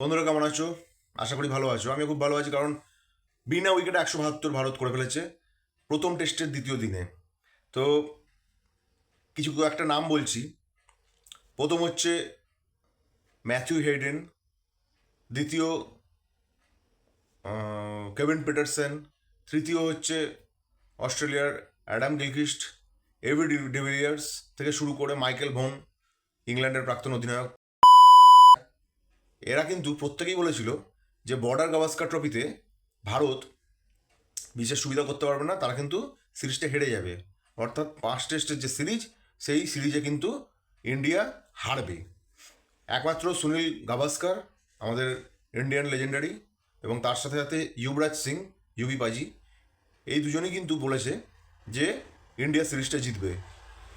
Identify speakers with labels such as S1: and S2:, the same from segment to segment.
S1: বন্ধুরা কেমন আছো? আশা করি ভালো আছো। আমি খুব ভালো আছি কারণ বিনা উইকেটে একশো বাহাত্তর ভারত করে ফেলেছে প্রথম টেস্টের দ্বিতীয় দিনে। তো কিছু একটা নাম বলছি। প্রথম হচ্ছে ম্যাথিউ হেডেন দ্বিতীয় কেভিন পিটারসেন, তৃতীয় হচ্ছে অস্ট্রেলিয়ার অ্যাডাম গিলক্রিস্ট, এভি ডিভিলিয়ার্স থেকে শুরু করে মাইকেল ভন, ইংল্যান্ডের প্রাক্তন অধিনায়ক। এরা কিন্তু প্রত্যেকেই বলেছিল যে বর্ডার গাভাস্কার ট্রফিতে ভারত বিশেষ সুবিধা করতে পারবে না, তারা কিন্তু সিরিজটা হেরে যাবে। অর্থাৎ পাঁচ টেস্টের যে সিরিজ, সেই সিরিজে কিন্তু ইন্ডিয়া হারবে। একমাত্র সুনীল গাভাস্কার, আমাদের ইন্ডিয়ান লেজেন্ডারি এবং তার সাথে সাথে যুবরাজ সিং ইউবি পাজি, এই দুজনেই কিন্তু বলেছে যে ইন্ডিয়া সিরিজটা জিতবে।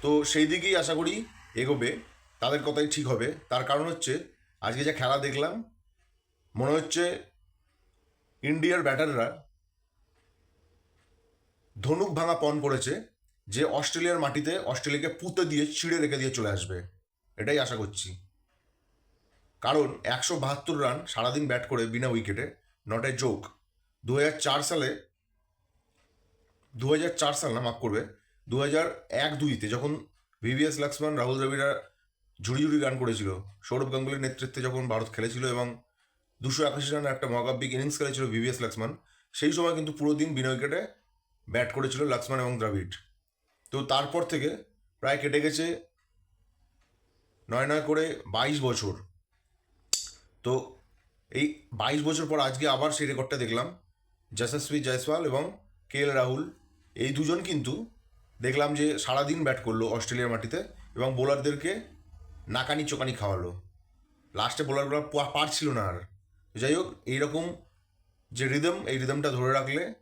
S1: তো সেই দিকেই আশা করি এগোবে, তাদের কথাই ঠিক হবে। তার কারণ হচ্ছে আজকে যে খেলা দেখলাম, মনে হচ্ছে ইন্ডিয়ার ব্যাটাররা ধনুক ভাঙা পণ করেছে যে অস্ট্রেলিয়ার মাটিতে অস্ট্রেলিয়াকে পুঁতে দিয়ে ছিঁড়ে রেখে দিয়ে চলে আসবে। এটাই আশা করছি। কারণ একশো বাহাত্তর রান সারাদিন ব্যাট করে বিনা উইকেটে নট এ জোক দু চার সালে দু চার সাল না, মাফ করবে দু হাজার এক দুইতে যখন ভিভিএস লক্ষ্মণ রাহুল দ্রাবিড়া ঝুড়ি ঝুড়ি রান করেছিল। সৌরভ গাঙ্গুলির নেতৃত্বে যখন ভারত খেলেছিল এবং দুশো একাশি রানের একটা মগাব্বিক ইনিংস খেলেছিল ভিভিএস লক্ষ্মণ সেই সময় কিন্তু পুরো দিন বিনা উইকেটে ব্যাট করেছিল লক্ষ্মণ এবং দ্রাবিড। তো তারপর থেকে প্রায় কেটে গেছে নয় নয় করে বাইশ বছর। তো এই বাইশ বছর পর আজকে আবার সেই রেকর্ডটা দেখলাম। যশস্বী জয়সওয়াল এবং কে এল রাহুল, এই দুজন কিন্তু দেখলাম যে সারাদিন ব্যাট করল অস্ট্রেলিয়ার মাটিতে এবং বোলারদেরকে নাকানি চোকানি খাওয়ালো। লাস্টে বোলারগুলো পারছিল না আর। যাই হোক, এইরকম যে রিদম এই রিদমটা ধরে রাখলে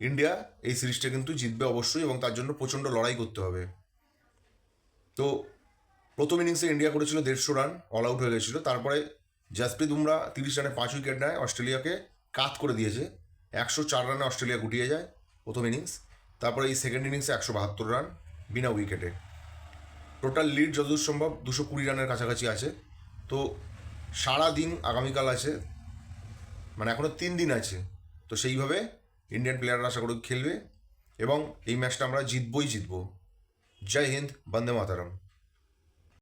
S1: ইন্ডিয়া এই সিরিজটা কিন্তু জিতবে অবশ্যই এবং তার জন্য প্রচণ্ড লড়াই করতে হবে। তো প্রথম ইনিংসে ইন্ডিয়া করেছিল দেড়শো রান অল আউট হয়ে গেছিল। তারপরে জাসপ্রীত বুমরা তিরিশ রানে পাঁচ উইকেট নেয়, অস্ট্রেলিয়াকে কাত করে দিয়েছে। একশো চার রানে অস্ট্রেলিয়া গুটিয়ে যায় প্রথম ইনিংস তারপরে এই সেকেন্ড ইনিংসে একশো বাহাত্তর রান বিনা উইকেটে টোটাল লিড যতদূর সম্ভব দুশো কুড়ি রানের কাছাকাছি আছে। তো সারা দিন আগামীকাল আছে মানে এখনও তিন দিন আছে। তো সেইভাবে ইন্ডিয়ান প্লেয়াররা আশা করি খেলবে এবং এই ম্যাচটা আমরা জিতবই জিতব। জয় হিন্দ, বন্দে মাতারাম।